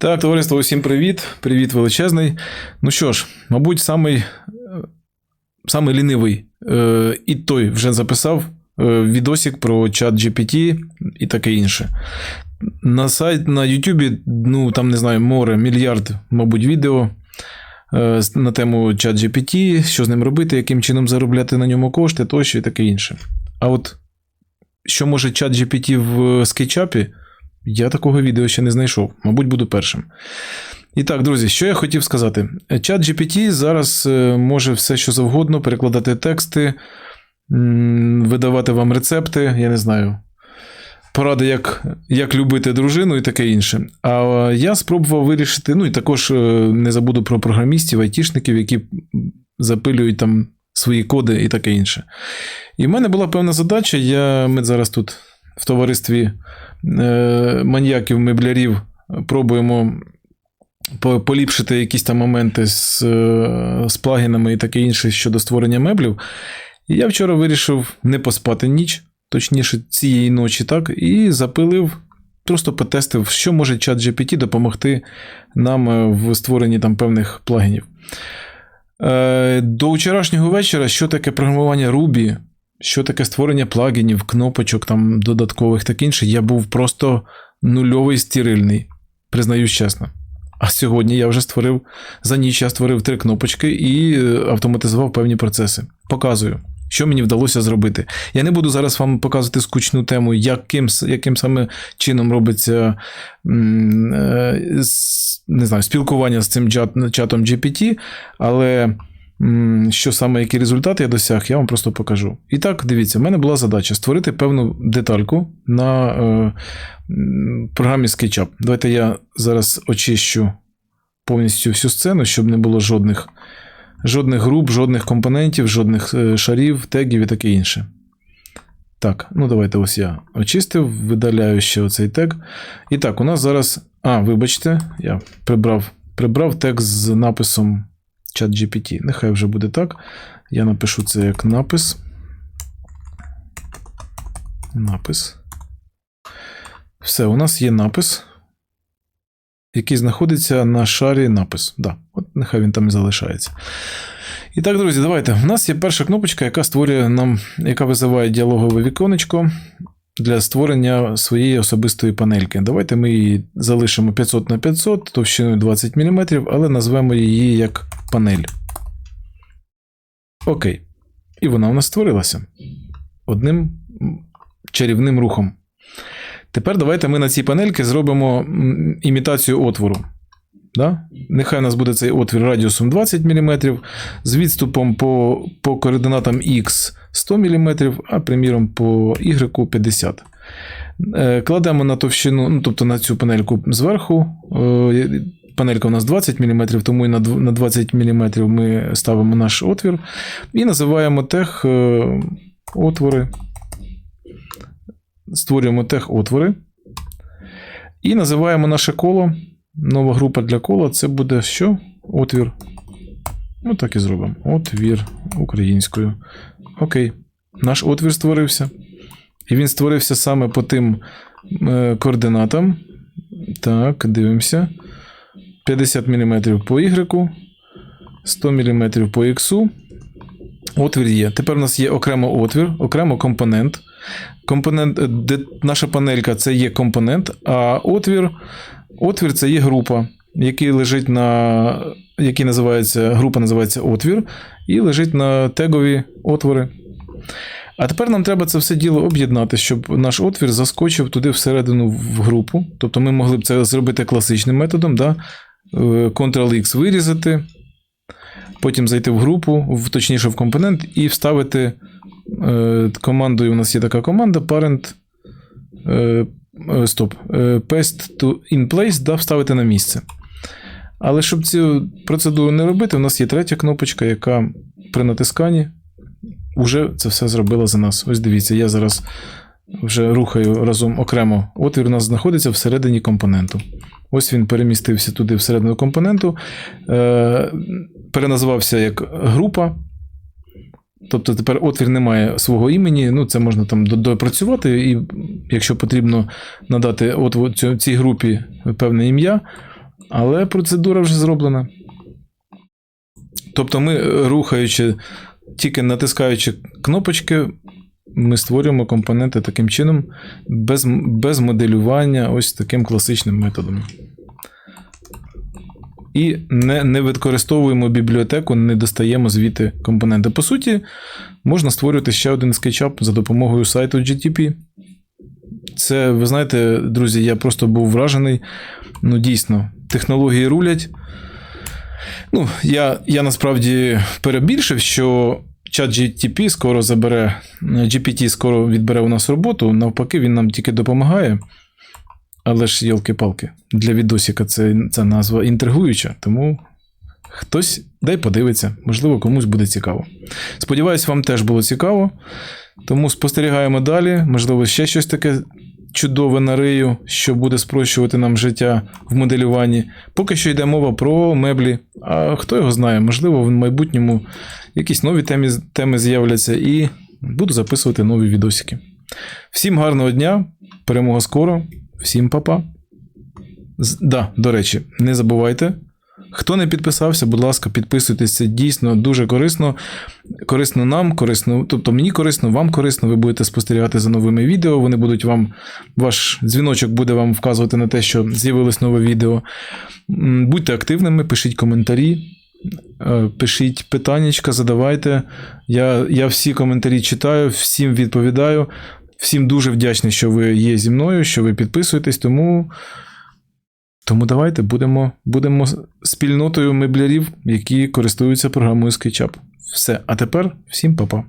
Так, товариство, усім привіт. Привіт величезний. Ну що ж, мабуть, самий, е, самий лінивий е, і той вже записав е, відосик про чат GPT і таке інше. На сайт на YouTube, ну там не знаю, море, мільярд, мабуть, відео е, на тему чат GPT, що з ним робити, яким чином заробляти на ньому кошти, тощо і таке інше. А от що може чат GPT в скетчапі, я такого відео ще не знайшов. Мабуть, буду першим. І так, друзі, що я хотів сказати. Чат GPT зараз е, може все, що завгодно, перекладати тексти, видавати вам рецепти, я не знаю. Поради, як, як любити дружину і таке інше. А е, я спробував вирішити. Ну і також е, не забуду про програмістів, айтішників, які запилюють там свої коди і таке інше. І в мене була певна задача. Я, ми зараз тут в товаристві е, маньяків, меблярів пробуємо поліпшити якісь там моменти з, е, з плагінами і таке інше щодо створення меблів. І я вчора вирішив не поспати ніч, точніше, цієї ночі, так, і запилив. Просто потестив, що може чат GPT допомогти нам е, в створенні там певних плагінів. До вчорашнього вечора, що таке програмування Ruby, що таке створення плагінів, кнопочок там додаткових так інше, я був просто нульовий стірильний, признаюсь чесно. А сьогодні я вже створив за ніч я створив три кнопочки і е, автоматизував певні процеси. Показую, що мені вдалося зробити. Я не буду зараз вам показувати скучну тему, яким, яким саме чином робиться е, не знаю, спілкування з цим чатом GPT, але що саме які результати я досяг, я вам просто покажу. І так, дивіться, в мене була задача створити певну детальку на е, програмі SketchUp. Давайте я зараз очищу повністю всю сцену, щоб не було жодних, жодних груп, жодних компонентів, жодних е, шарів, тегів і таке інше. Так, ну давайте ось я очистив, видаляю ще оцей тег. І так, у нас зараз. А, вибачте, я прибрав, прибрав текст з написом ChatGPT. Нехай вже буде так. Я напишу це як напис. Напис. Все, у нас є напис, який знаходиться на шарі напис. Да, от нехай він там і залишається. І так, друзі, давайте. У нас є перша кнопочка, яка створює нам, яка визиває діалогове віконечко для створення своєї особистої панельки. Давайте ми її залишимо 500 на 500 товщиною 20 мм, але назвемо її як панель. Окей. І вона у нас створилася одним чарівним рухом. Тепер давайте ми на цій панельці зробимо імітацію отвору. Да? Нехай у нас буде цей отвір радіусом 20 мм, з відступом по, по координатам X 100 мм, а приміром по Y 50 Е, Кладемо на товщину, ну, тобто на цю панельку зверху. Панелька у нас 20 мм, тому і на 20 мм ми ставимо наш отвір і називаємо тег е, отвори. Створюємо тег отвори. І називаємо наше коло. Нова група для кола це буде що? Отвір. Ну, так і зробимо. Отвір українською. Окей. Наш отвір створився. І він створився саме по тим е, координатам. Так, дивимося. 50 мм по Y, 100 мм по X. Отвір є. Тепер у нас є окремо отвір, окремо компонент. Компонент, е, де наша панелька це є компонент, а отвір, отвір це є група, який лежить на. Який називається, група називається отвір, і лежить на тегові отвори. А тепер нам треба це все діло об'єднати, щоб наш отвір заскочив туди всередину в групу. Тобто ми могли б це зробити класичним методом, да? Ctrl-X вирізати, потім зайти в групу, в, точніше в компонент, і вставити е, командою. У нас є така команда parent. Е, е, стоп. Paste to in place, да, вставити на місце. Але щоб цю процедуру не робити, у нас є третя кнопочка, яка при натисканні вже це все зробила за нас. Ось дивіться, я зараз вже рухаю разом окремо. Отвір у нас знаходиться всередині компоненту. Ось він перемістився туди всередину компоненту, е, переназвався як група. Тобто тепер отвір не має свого імені, ну це можна там допрацювати, і якщо потрібно надати цю- цій групі певне ім'я, але процедура вже зроблена. Тобто, ми, е, рухаючи, тільки натискаючи кнопочки, ми створюємо компоненти таким чином, без, без моделювання, ось таким класичним методом. І не, не використовуємо бібліотеку, не достаємо звідти компоненти. По суті, можна створювати ще один SketchUp за допомогою сайту GTP. Це, ви знаєте, друзі, я просто був вражений. Ну, дійсно, технології рулять. Ну, я, я насправді перебільшив, що чат GTP скоро забере, GPT скоро відбере у нас роботу. Навпаки, він нам тільки допомагає. Але ж, йолки-палки, для відосіка це, це назва інтригуюча, тому хтось дай подивиться, можливо, комусь буде цікаво. Сподіваюсь, вам теж було цікаво. Тому спостерігаємо далі. Можливо, ще щось таке чудове на рию, що буде спрощувати нам життя в моделюванні. Поки що йде мова про меблі. А хто його знає, можливо, в майбутньому якісь нові теми, теми з'являться і буду записувати нові відосики. Всім гарного дня, перемога скоро, всім па-па. Да, до речі, не забувайте. Хто не підписався, будь ласка, підписуйтесь, дійсно дуже корисно. Корисно нам, корисно, тобто мені корисно, вам корисно, ви будете спостерігати за новими відео. Вони будуть вам, ваш дзвіночок буде вам вказувати на те, що з'явилось нове відео. Будьте активними, пишіть коментарі, е, пишіть питаннячка, задавайте. Я, я всі коментарі читаю, всім відповідаю. Всім дуже вдячний, що ви є зі мною, що ви підписуєтесь, тому. Тому давайте будемо, будемо спільнотою меблярів, які користуються програмою SketchUp. Все. А тепер всім па-па.